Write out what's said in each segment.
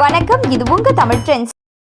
வணக்கம். இது உங்க தமிழ் ட்ரெண்ட்ஸ்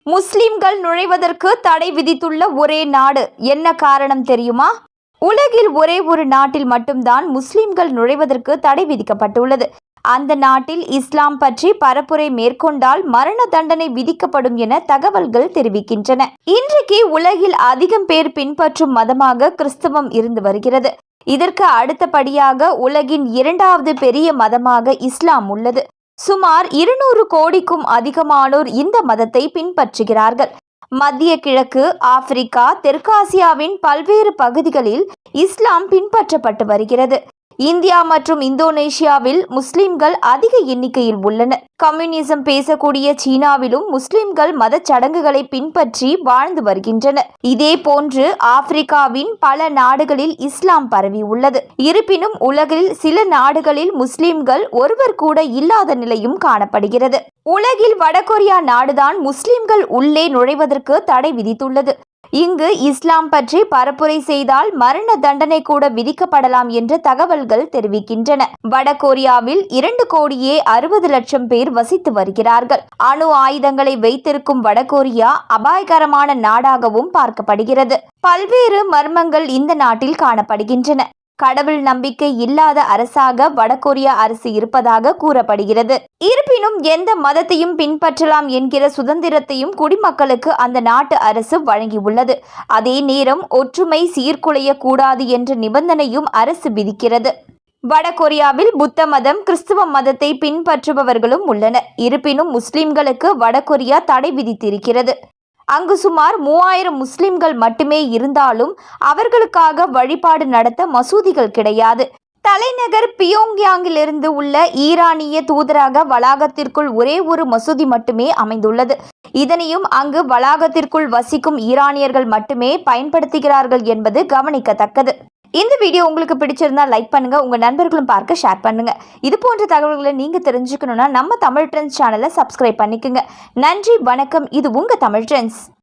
முஸ்லிம்கள் நுழைவதற்கு தடை விதித்துள்ள ஒரே நாடு. என்ன காரணம் தெரியுமா? உலகில் ஒரே ஒரு நாட்டில் மட்டும்தான் முஸ்லிம்கள் நுழைவதற்கு தடை விதிக்கப்பட்டுள்ளது. அந்த நாட்டில் இஸ்லாம் பற்றி பரப்புரை மேற்கொண்டால் மரண தண்டனை விதிக்கப்படும் என தகவல்கள் தெரிவிக்கின்றன. இன்றைக்கு உலகில் அதிகம் பேர் பின்பற்றும் மதமாக கிறிஸ்தவம் இருந்து வருகிறது. இதற்கு அடுத்தபடியாக உலகின் இரண்டாவது பெரிய மதமாக இஸ்லாம் உள்ளது. சுமார் இருநூறு கோடிக்கும் அதிகமானோர் இந்த மதத்தை பின்பற்றுகிறார்கள். மத்திய கிழக்கு ஆப்பிரிக்கா தெற்காசியாவின் பல்வேறு பகுதிகளில் இஸ்லாம் பின்பற்றப்பட்டு வருகிறது. இந்தியா மற்றும் இந்தோனேஷியாவில் முஸ்லிம்கள் அதிக எண்ணிக்கையில் உள்ளனர். கம்யூனிசம் பேசக்கூடிய சீனாவிலும் முஸ்லிம்கள் மத சடங்குகளை பின்பற்றி வாழ்ந்து வருகின்றனர். இதே போன்று ஆப்பிரிக்காவின் பல நாடுகளில் இஸ்லாம் பரவி உள்ளது. இருப்பினும் உலகில் சில நாடுகளில் முஸ்லிம்கள் ஒருவர் கூட இல்லாத நிலையும் காணப்படுகிறது. உலகில் வடகொரியா நாடுதான் முஸ்லிம்கள் உள்ளே நுழைவதற்கு தடை விதித்துள்ளது. இங்கு இஸ்லாம் பற்றி பரப்புரை செய்தால் மரண தண்டனை கூட விதிக்கப்படலாம் என்று தகவல்கள் தெரிவிக்கின்றன. வடகொரியாவில் இரண்டு கோடியே அறுபது லட்சம் பேர் வசித்து வருகிறார்கள். அணு ஆயுதங்களை வைத்திருக்கும் வடகொரியா அபாயகரமான நாடாகவும் பார்க்கப்படுகிறது. பல்வேறு மர்மங்கள் இந்த நாட்டில் காணப்படுகின்றன. கடவுள் நம்பிக்கை இல்லாத அரசாக வடகொரியா அரசு இருப்பதாக கூறப்படுகிறது. இருப்பினும் எந்த மதத்தையும் பின்பற்றலாம் என்கிற சுதந்திரத்தையும் குடிமக்களுக்கு அந்த நாட்டு அரசு வழங்கியுள்ளது. அதே நேரம் ஒற்றுமை சீர்குலைய கூடாது என்ற நிபந்தனையும் அரசு விதிக்கிறது. வடகொரியாவில் புத்த மதம் கிறிஸ்துவ மதத்தை பின்பற்றுபவர்களும் உள்ளனர். இருப்பினும் முஸ்லிம்களுக்கு வடகொரியா தடை விதித்திருக்கிறது. அங்கு சுமார் மூவாயிரம் முஸ்லிம்கள் மட்டுமே இருந்தாலும் அவர்களுக்காக வழிபாடு நடத்த மசூதிகள் கிடையாது. தலைநகர் பியோங்யாங்கிலிருந்து உள்ள ஈரானிய தூதரக வளாகத்திற்குள் ஒரே ஒரு மசூதி மட்டுமே அமைந்துள்ளது. இதனையும் அங்கு வளாகத்திற்குள் வசிக்கும் ஈரானியர்கள் மட்டுமே பயன்படுத்துகிறார்கள் என்பது கவனிக்கத்தக்கது. இந்த வீடியோ உங்களுக்கு பிடிச்சிருந்தா லைக் பண்ணுங்கள் உங்கள் நண்பர்களும் பார்க்க ஷேர் பண்ணுங்கள் இது போன்ற தகவல்களை நீங்கள் தெரிஞ்சுக்கணுன்னா நம்ம தமிழ் ட்ரெண்ட்ஸ் சேனலை சப்ஸ்கிரைப் பண்ணிக்கோங்க. நன்றி வணக்கம். இது உங்கள் தமிழ் ட்ரெண்ட்ஸ்